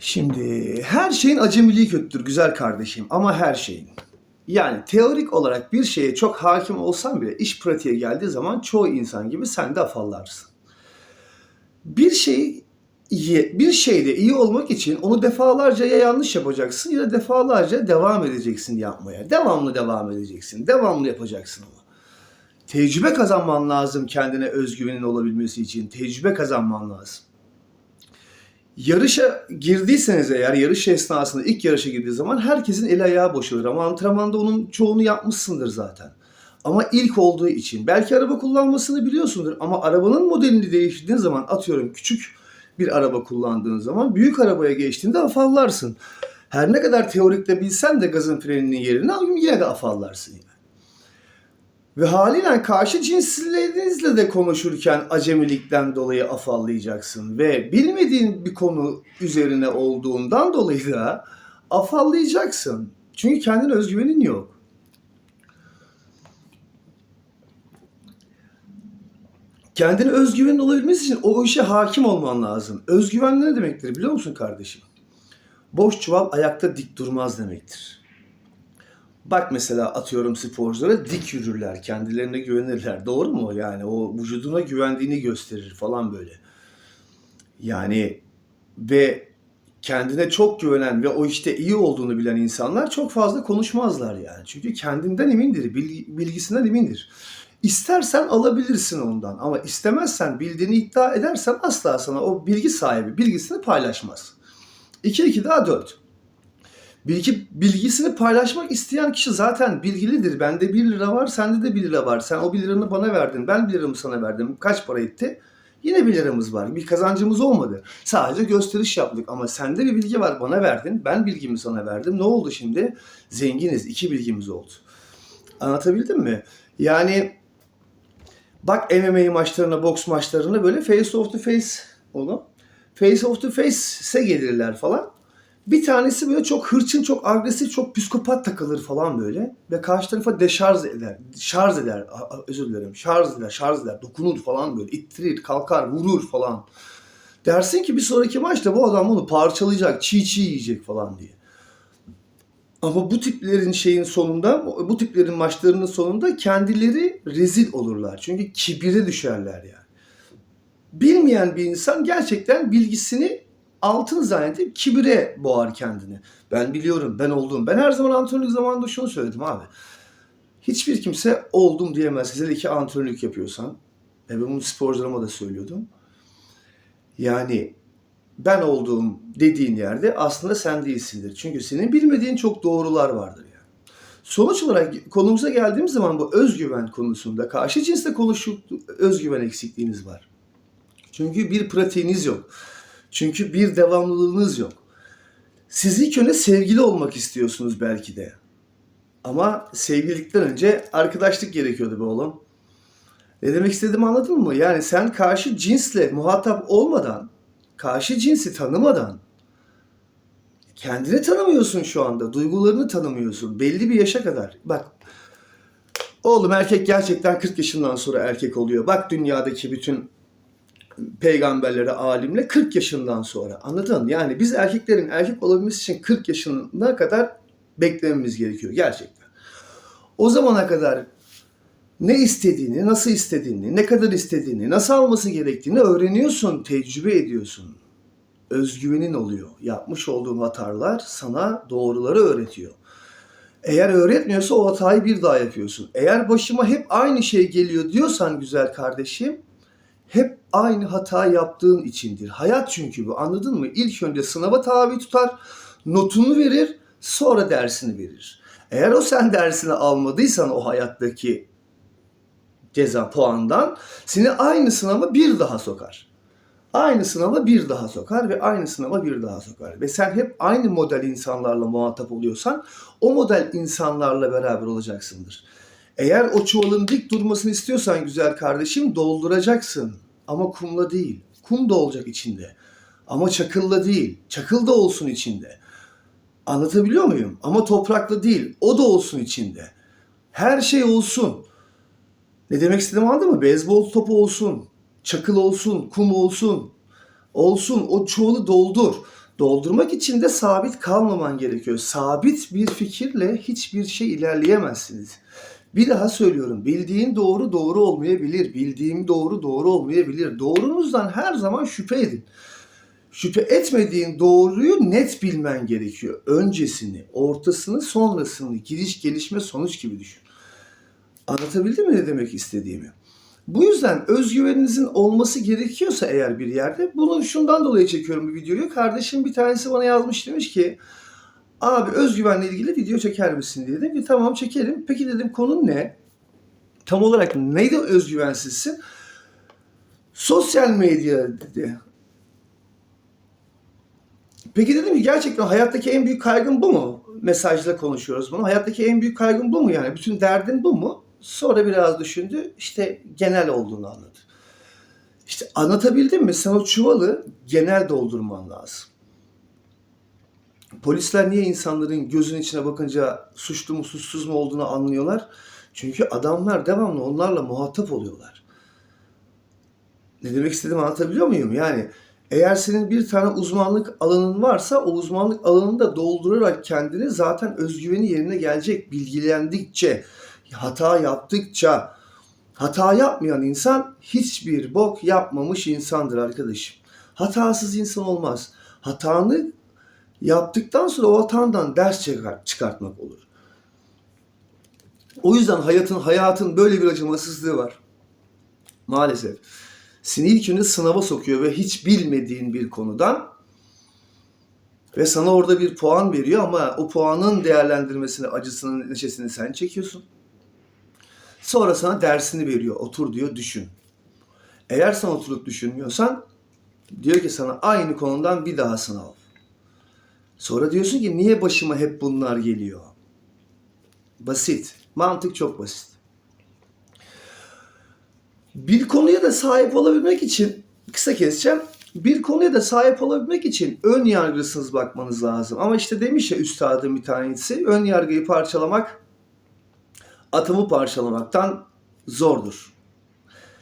Şimdi her şeyin acemiliği kötüdür güzel kardeşim ama her şeyin. Yani teorik olarak bir şeye çok hakim olsan bile iş pratiğe geldiği zaman çoğu insan gibi sen de afallarsın. Bir iyi- bir şeyde iyi olmak için onu defalarca ya yanlış yapacaksın ya da defalarca devam edeceksin yapmaya. Devamlı devam edeceksin. Devamlı yapacaksın onu. Tecrübe kazanman lazım kendine özgüvenin olabilmesi için. Tecrübe kazanman lazım. Yarışa girdiyseniz eğer yarış esnasında ilk yarışa girdiği zaman herkesin el ayağı boşalır ama antrenmanda onun çoğunu yapmışsındır zaten. Ama ilk olduğu için belki araba kullanmasını biliyorsundur ama arabanın modelini değiştirdiğin zaman atıyorum küçük bir araba kullandığın zaman büyük arabaya geçtiğinde afallarsın. Her ne kadar teorikte bilsen de gazın freninin yerini yine de afallarsın yani. Ve haliyle karşı cinslerinizle de konuşurken acemilikten dolayı afallayacaksın. Ve bilmediğin bir konu üzerine olduğundan dolayı da afallayacaksın. Çünkü kendine özgüvenin yok. Kendine özgüvenin olabilmesi için o işe hakim olman lazım. Özgüven ne demektir biliyor musun kardeşim? Boş çuval ayakta dik durmaz demektir. Bak mesela atıyorum sporculara dik yürürler, kendilerine güvenirler. Doğru mu? Yani o vücuduna güvendiğini gösterir falan böyle. Yani ve kendine çok güvenen ve o işte iyi olduğunu bilen insanlar çok fazla konuşmazlar yani. Çünkü kendinden emindir, bilgi- bilgisinden emindir. İstersen alabilirsin ondan ama istemezsen bildiğini iddia edersen asla sana o bilgi sahibi bilgisini paylaşmaz. 2 2 daha 4. Bilgi, bilgisini paylaşmak isteyen kişi zaten bilgilidir. Bende 1 lira var, sende de 1 lira var. Sen o 1 liranı bana verdin, ben 1 liramı sana verdim. Kaç para etti? Yine 1 liramız var. Bir kazancımız olmadı. Sadece gösteriş yaptık ama sende bir bilgi var, bana verdin. Ben bilgimi sana verdim. Ne oldu şimdi? Zenginiz. iki bilgimiz oldu. Anlatabildim mi? Yani bak MMA maçlarına, boks maçlarına böyle face of the face oğlum. Face of the face'e gelirler falan. Bir tanesi böyle çok hırçın, çok agresif, çok psikopat takılır falan böyle. Ve karşı tarafa deşarj eder. Şarj eder. Özür dilerim. Şarj eder, şarj eder. Dokunur falan böyle. ittirir, kalkar, vurur falan. Dersin ki bir sonraki maçta bu adam onu parçalayacak, çiğ çiğ yiyecek falan diye. Ama bu tiplerin şeyin sonunda, bu tiplerin maçlarının sonunda kendileri rezil olurlar. Çünkü kibire düşerler yani. Bilmeyen bir insan gerçekten bilgisini altın zannedip kibire boğar kendini. Ben biliyorum, ben oldum. Ben her zaman antrenörlük zamanında şunu söyledim abi. Hiçbir kimse oldum diyemez. Hele ki antrenörlük yapıyorsan. Ve ben bunu sporcularıma da söylüyordum. Yani ben olduğum dediğin yerde aslında sen değilsindir. Çünkü senin bilmediğin çok doğrular vardır yani. Sonuç olarak konumuza geldiğimiz zaman bu özgüven konusunda karşı cinsle konuşup özgüven eksikliğiniz var. Çünkü bir pratiğiniz yok. Çünkü bir devamlılığınız yok. Siz ilk önce sevgili olmak istiyorsunuz belki de. Ama sevgililikten önce arkadaşlık gerekiyordu be oğlum. Ne demek istediğimi anladın mı? Yani sen karşı cinsle muhatap olmadan, karşı cinsi tanımadan kendini tanımıyorsun şu anda. Duygularını tanımıyorsun. Belli bir yaşa kadar. Bak oğlum erkek gerçekten 40 yaşından sonra erkek oluyor. Bak dünyadaki bütün peygamberlere, alimle 40 yaşından sonra. Anladın? Yani biz erkeklerin erkek olabilmesi için 40 yaşına kadar beklememiz gerekiyor gerçekten. O zamana kadar ne istediğini, nasıl istediğini, ne kadar istediğini, nasıl alması gerektiğini öğreniyorsun, tecrübe ediyorsun. Özgüvenin oluyor. Yapmış olduğun hatalar sana doğruları öğretiyor. Eğer öğretmiyorsa o hatayı bir daha yapıyorsun. Eğer başıma hep aynı şey geliyor diyorsan güzel kardeşim, hep aynı hata yaptığın içindir. Hayat çünkü bu anladın mı? İlk önce sınava tabi tutar, notunu verir, sonra dersini verir. Eğer o sen dersini almadıysan o hayattaki ceza puandan seni aynı sınava bir daha sokar. Aynı sınava bir daha sokar ve aynı sınava bir daha sokar. Ve sen hep aynı model insanlarla muhatap oluyorsan o model insanlarla beraber olacaksındır. Eğer o çuvalın dik durmasını istiyorsan güzel kardeşim dolduracaksın. Ama kumla değil. Kum da olacak içinde. Ama çakılla değil. Çakıl da olsun içinde. Anlatabiliyor muyum? Ama toprakla değil. O da olsun içinde. Her şey olsun. Ne demek istediğimi anladın mı? Beyzbol topu olsun. Çakıl olsun. Kum olsun. Olsun. O çuvalı doldur. Doldurmak için de sabit kalmaman gerekiyor. Sabit bir fikirle hiçbir şey ilerleyemezsiniz. Bir daha söylüyorum. Bildiğin doğru doğru olmayabilir. Bildiğim doğru doğru olmayabilir. Doğrunuzdan her zaman şüphe edin. Şüphe etmediğin doğruyu net bilmen gerekiyor. Öncesini, ortasını, sonrasını, giriş, gelişme, sonuç gibi düşün. Anlatabildim mi ne demek istediğimi? Bu yüzden özgüveninizin olması gerekiyorsa eğer bir yerde bunu şundan dolayı çekiyorum bu videoyu. Kardeşim bir tanesi bana yazmış demiş ki abi özgüvenle ilgili video çeker misin diye. Dedim ki tamam çekelim. Peki dedim konu ne? Tam olarak neydi özgüvensizsin? Sosyal medya dedi. Peki dedim ki gerçekten hayattaki en büyük kaygın bu mu? Mesajla konuşuyoruz bunu. Hayattaki en büyük kaygın bu mu yani? Bütün derdin bu mu? Sonra biraz düşündü. İşte genel olduğunu anladı. İşte anlatabildim mi? Sen o çuvalı genel doldurman lazım. Polisler niye insanların gözün içine bakınca suçlu mu suçsuz mu olduğunu anlıyorlar? Çünkü adamlar devamlı onlarla muhatap oluyorlar. Ne demek istediğimi anlatabiliyor muyum? Yani eğer senin bir tane uzmanlık alanın varsa o uzmanlık alanını da doldurarak kendini zaten özgüveni yerine gelecek. Bilgilendikçe, hata yaptıkça, hata yapmayan insan hiçbir bok yapmamış insandır arkadaşım. Hatasız insan olmaz. Hatanı yaptıktan sonra o hatandan ders çıkart, çıkartmak olur. O yüzden hayatın hayatın böyle bir acımasızlığı var. Maalesef. Seni ilk önce sınava sokuyor ve hiç bilmediğin bir konudan ve sana orada bir puan veriyor ama o puanın değerlendirmesini, acısının, neşesini sen çekiyorsun. Sonra sana dersini veriyor. Otur diyor, düşün. Eğer sen oturup düşünmüyorsan diyor ki sana aynı konudan bir daha sınav. Sonra diyorsun ki niye başıma hep bunlar geliyor? Basit. Mantık çok basit. Bir konuya da sahip olabilmek için kısa keseceğim. Bir konuya da sahip olabilmek için ön yargısız bakmanız lazım. Ama işte demiş ya üstadın bir tanesi ön yargıyı parçalamak atomu parçalamaktan zordur.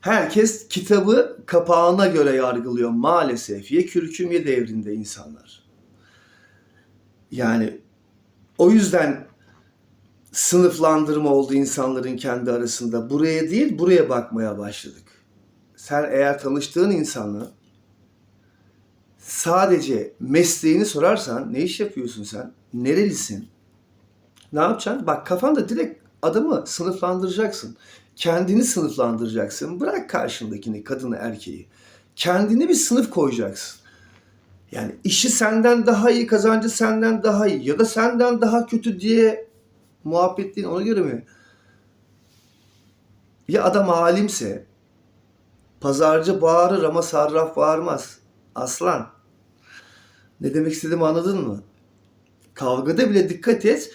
Herkes kitabı kapağına göre yargılıyor maalesef. Ye kürküm ye devrinde insanlar. Yani o yüzden sınıflandırma oldu insanların kendi arasında. Buraya değil buraya bakmaya başladık. Sen eğer tanıştığın insanla sadece mesleğini sorarsan ne iş yapıyorsun sen? Nerelisin? Ne yapacaksın? Bak kafanda direkt adamı sınıflandıracaksın. Kendini sınıflandıracaksın. Bırak karşındakini, kadını, erkeği. Kendini bir sınıf koyacaksın. Yani işi senden daha iyi, kazancı senden daha iyi ya da senden daha kötü diye muhabbetliğin ona göre mi? Bir adam alimse pazarcı bağırır ama sarraf bağırmaz. Aslan. Ne demek istediğimi anladın mı? Kavgada bile dikkat et.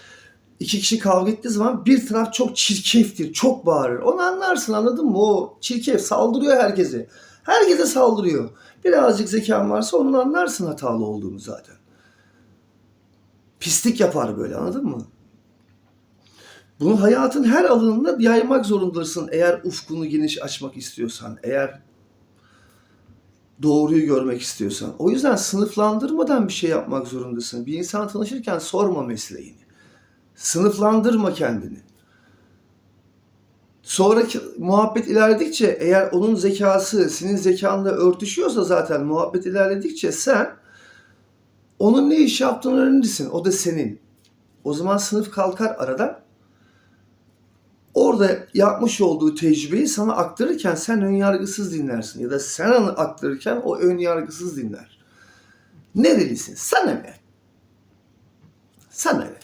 İki kişi kavga ettiği zaman bir taraf çok çirkeftir, çok bağırır. Onu anlarsın anladın mı? O çirkef saldırıyor herkese. Herkese saldırıyor. Birazcık zekan varsa onun anlarsın hatalı olduğunu zaten. Pislik yapar böyle anladın mı? Bunu hayatın her alanında yaymak zorundasın eğer ufkunu geniş açmak istiyorsan, eğer doğruyu görmek istiyorsan. O yüzden sınıflandırmadan bir şey yapmak zorundasın. Bir insan tanışırken sorma mesleğini. Sınıflandırma kendini. Sonraki muhabbet ilerledikçe eğer onun zekası senin zekanla örtüşüyorsa zaten muhabbet ilerledikçe sen onun ne iş yaptığını öğrenirsin. O da senin. O zaman sınıf kalkar aradan orada yapmış olduğu tecrübeyi sana aktarırken sen ön yargısız dinlersin ya da sen onu aktarırken o ön yargısız dinler. Nerelisin? Sana ne? Sana ne?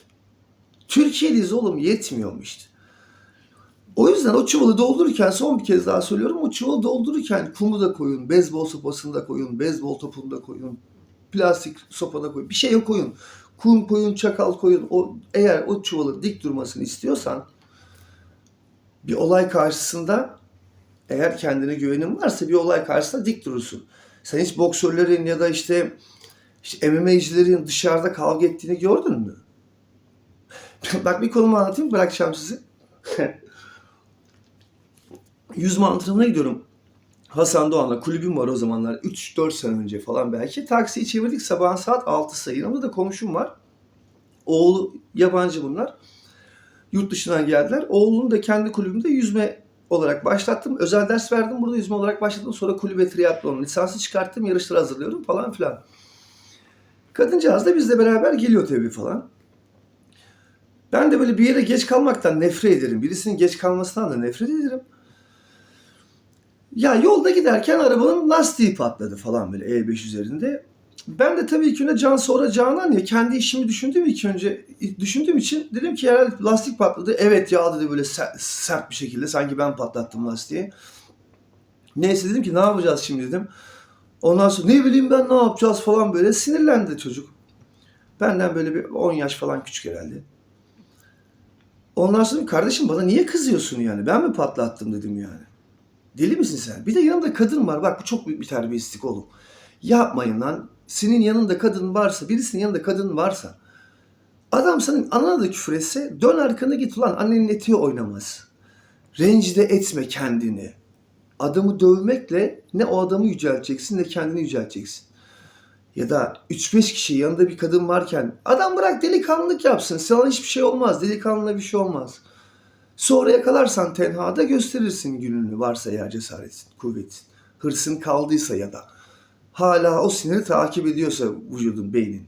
Türkiye'liyiz oğlum yetmiyor mu işte? O yüzden o çuvalı doldururken son bir kez daha söylüyorum o çuvalı doldururken kumu da koyun, beyzbol sopasını da koyun, beyzbol topunu da koyun, plastik sopada koyun, bir şey koyun. Kum koyun, çakal koyun. O, eğer o çuvalın dik durmasını istiyorsan bir olay karşısında eğer kendine güvenin varsa bir olay karşısında dik durursun. Sen hiç boksörlerin ya da işte, işte MMA'cilerin dışarıda kavga ettiğini gördün mü? Bak bir konumu anlatayım bırakacağım sizi. Yüzme antrenmanına gidiyorum. Hasan Doğan'la kulübüm var o zamanlar. 3-4 sene önce falan belki. Taksiyi çevirdik sabahın saat 6'sı. Yanımda da komşum var. Oğlu yabancı bunlar. Yurt dışından geldiler. Oğlunu da kendi kulübümde yüzme olarak başlattım. Özel ders verdim. Burada yüzme olarak başladım. Sonra kulübe triatlon lisansı çıkarttım. Yarışlara hazırlıyorum falan filan. Kadıncağız da bizle beraber geliyor tabii falan. Ben de böyle bir yere geç kalmaktan nefret ederim. Birisinin geç kalmasından da nefret ederim. Ya yolda giderken arabanın lastiği patladı falan böyle E5 üzerinde. Ben de tabii ki öyle can sonra canan ya kendi işimi düşündüğüm ilk önce düşündüğüm için dedim ki herhalde lastik patladı. Evet ya dedi böyle sert, sert bir şekilde sanki ben patlattım lastiği. Neyse dedim ki ne yapacağız şimdi dedim. Ondan sonra ne bileyim ben ne yapacağız falan böyle sinirlendi çocuk. Benden böyle bir 10 yaş falan küçük herhalde. Ondan sonra kardeşim bana niye kızıyorsun yani? Ben mi patlattım dedim yani. Deli misin sen? Bir de yanımda kadın var. Bak bu çok büyük bir terbiyesizlik oğlum. Yapmayın lan. Senin yanında kadın varsa, birisinin yanında kadın varsa adam senin anana da küfür etse dön arkana git ulan annenin etiği oynamaz. Rencide etme kendini. Adamı dövmekle ne o adamı yücelteceksin ne kendini yücelteceksin. Ya da 3-5 kişi yanında bir kadın varken adam bırak delikanlılık yapsın. Sana hiçbir şey olmaz. Delikanlına bir şey olmaz. Sonra yakalarsan tenhada gösterirsin gününü varsa eğer cesaretin, kuvvetin. Hırsın kaldıysa ya da hala o siniri takip ediyorsa vücudun, beynin.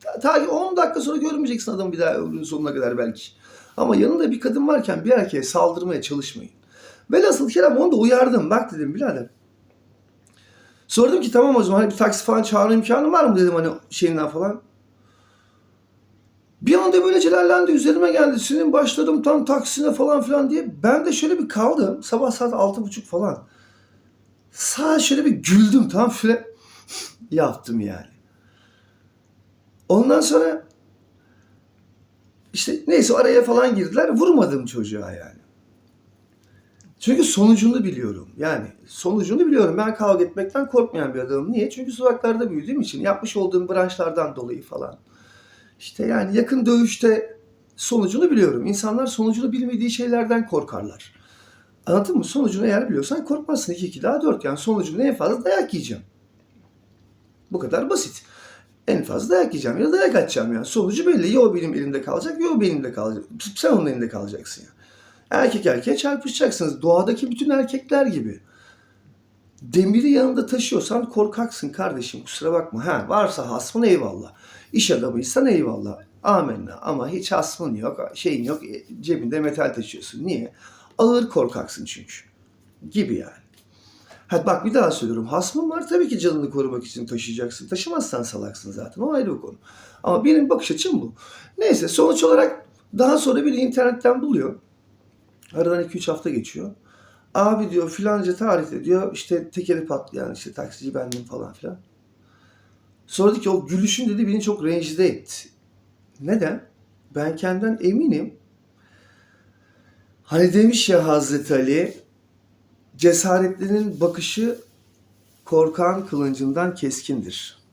Ta- Takip 10 dakika sonra görmeyeceksin adamı bir daha ömrünün sonuna kadar belki. Ama yanında bir kadın varken bir erkeğe saldırmaya çalışmayın. Velhasıl kelam onu da uyardım. Bak dedim birader. Sordum ki tamam o zaman hani bir taksi falan çağırma imkanı var mı dedim hani şeyinden falan. Bir anda böyle celallendi üzerime geldi. Senin başladım tam taksine falan filan diye. Ben de şöyle bir kaldım. Sabah saat altı buçuk falan. Sağa şöyle bir güldüm tam şöyle yaptım yani. Ondan sonra işte neyse araya falan girdiler. Vurmadım çocuğa yani. Çünkü sonucunu biliyorum. Yani sonucunu biliyorum. Ben kavga etmekten korkmayan bir adamım. Niye? Çünkü sokaklarda büyüdüğüm için yapmış olduğum branşlardan dolayı falan. İşte yani yakın dövüşte sonucunu biliyorum. İnsanlar sonucunu bilmediği şeylerden korkarlar. Anladın mı? Sonucunu eğer biliyorsan korkmazsın. 2 2 daha 4 yani sonucunu en fazla dayak yiyeceğim. Bu kadar basit. En fazla dayak yiyeceğim ya da dayak atacağım yani. Sonucu belli. Ya o benim elimde kalacak ya o benim elimde kalacak. Sen onun elinde kalacaksın yani. Erkek erkeğe çarpışacaksınız. Doğadaki bütün erkekler gibi. Demiri yanında taşıyorsan korkaksın kardeşim kusura bakma. Ha, varsa hasmın eyvallah. İş adamıysan eyvallah. Amenna ama hiç hasmın yok, şeyin yok, e, cebinde metal taşıyorsun. Niye? Ağır korkaksın çünkü. Gibi yani. Ha bak bir daha söylüyorum. Hasmın var tabii ki canını korumak için taşıyacaksın. Taşımazsan salaksın zaten. O ayrı bir konu. Ama benim bakış açım bu. Neyse sonuç olarak daha sonra biri internetten buluyor. Aradan 2-3 hafta geçiyor. Abi diyor filanca tarihte diyor işte tekeri patlayan işte taksici bendim falan filan. Sonra dedi ki o gülüşün dedi beni çok rencide etti. Neden? Ben kendimden eminim. Hani demiş ya Hazreti Ali cesaretlinin bakışı korkan kılıncından keskindir.